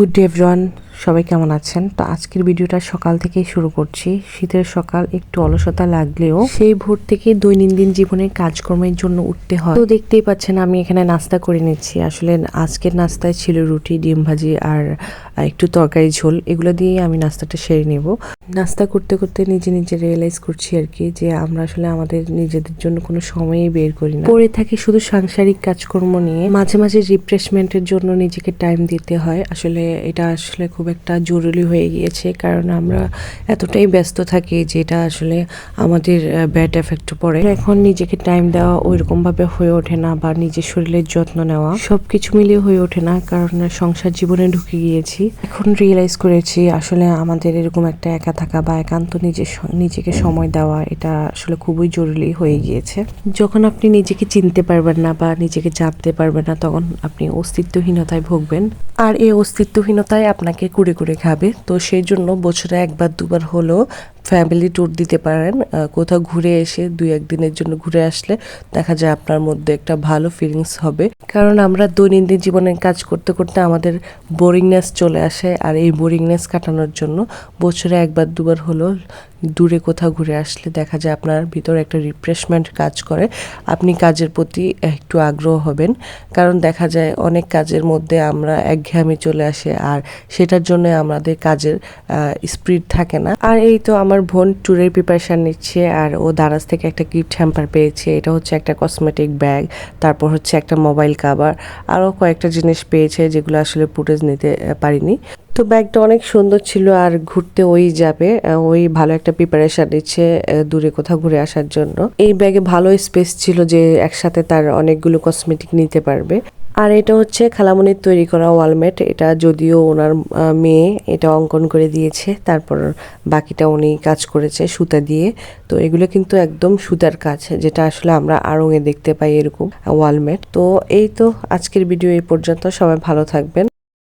Good day everyone, সবাই কেমন আছেন? তো আজকের ভিডিওটা সকাল থেকেই শুরু করছি। শীতের সকাল একটু অলসতা লাগলেও সেই ভোর থেকে দৈনন্দিন জীবনের কাজকর্মের জন্য উঠতে হয়। তো দেখতেই পাচ্ছেন, আমি এখানে নাস্তা করে নিচ্ছি। আসলে আজকের নাস্তায় ছিল রুটি, ডিম ভাজি আর একটু তরকারি ঝোল। এগুলো দিয়েই আমি নাস্তাটা সেরে নেব। নাস্তা করতে করতে নিজে নিজে রিয়েলাইজ করছি আর কি যে আমরা আসলে আমাদের নিজেদের জন্য কোনো সময়ই বের করি না। পড়ে থাকি শুধু সাংসারিক কাজকর্ম নিয়ে। মাঝে মাঝে রিফ্রেশমেন্টের জন্য নিজেকে টাইম দিতে হয়। আসলে এটা আসলে খুব একটা জরুরি হয়ে গিয়েছে কারণ আমরা এতটাই ব্যস্ত থাকি যেটা আসলে আমাদের ব্যাড এফেক্ট পড়ে। এখন নিজেকে টাইম দেওয়া ওইরকম ভাবে হয়ে ওঠে না বা নিজের শরীরের যত্ন নেওয়া সব কিছু মিলিয়ে হয়ে ওঠে না কারণ সংসার জীবনে ঢুকে গিয়েছি। এখন রিয়েলাইজ করেছি আসলে আমাদের এরকম একটা একা থাকা বা একান্ত নিজের স- নিজেকে সময় দেওয়া, এটা আসলে খুবই জরুরি হয়ে গিয়েছে। যখন আপনি নিজেকে চিনতে পারবেন না বা নিজেকে জানতে পারবেন না, তখন আপনি অস্তিত্বহীনতায় ভুগবেন। আর এই অস্তিত্বহীনতায় আপনাকে কুড়ে কুড়ে খাবে। তো সেই জন্য বছরে একবার, দুবার হলেও ফ্যামিলি ট্যুর দিতে পারেন। কোথাও ঘুরে এসে দুই একদিনের জন্য ঘুরে আসলে দেখা যায় আপনার মধ্যে একটা ভালো ফিলিংস হবে। কারণ আমরা দৈনন্দিন জীবনে কাজ করতে করতে আমাদের বোরিংনেস চলে আসে। আর এই বোরিংনেস কাটানোর জন্য বছরে একবার দুবার হলেও দূরে কোথাও ঘুরে আসলে দেখা যায় আপনার ভিতরে একটা রিফ্রেশমেন্ট কাজ করে। আপনি কাজের প্রতি একটু আগ্রহ হবেন, কারণ দেখা যায় অনেক কাজের মধ্যে আমরা একঘেয়েমি চলে আসে আর সেটার জন্য আমাদের কাজের স্পিড থাকে না। আর এই তো আমার বোন ট্যুরের প্রিপারেশন নিচ্ছে আর ও দারাজ থেকে একটা গিফট হ্যাম্পার পেয়েছে। এটা হচ্ছে একটা কসমেটিক ব্যাগ তারপর হচ্ছে একটা মোবাইল কাভার আরও কয়েকটা জিনিস পেয়েছে যেগুলো আসলে ফুটেজ নিতে পারিনি। তো ব্যাগটা অনেক সুন্দর ছিল আর ঘুরতে ওই যাবে ওই ভালো একটা প্রিপারেশন নিচ্ছে দূরে কোথাও ঘুরে আসার জন্য। এই ব্যাগে ভালো স্পেস ছিল যে একসাথে তার অনেকগুলো কসমেটিক নিতে পারবে। আর এটা হচ্ছে খালামনির তৈরি করা ওয়ালমেট এটা যদিও ওনার মেয়ে এটা অঙ্কন করে দিয়েছে, তারপর বাকিটা উনি কাজ করেছে সুতা দিয়ে। তো এগুলো কিন্তু একদম সুতার কাজ, যেটা আসলে আমরা আড়ঙে দেখতে পাই এরকম ওয়ালমেট তো এই তো আজকের ভিডিও এই পর্যন্ত, সবাই ভালো থাকবেন।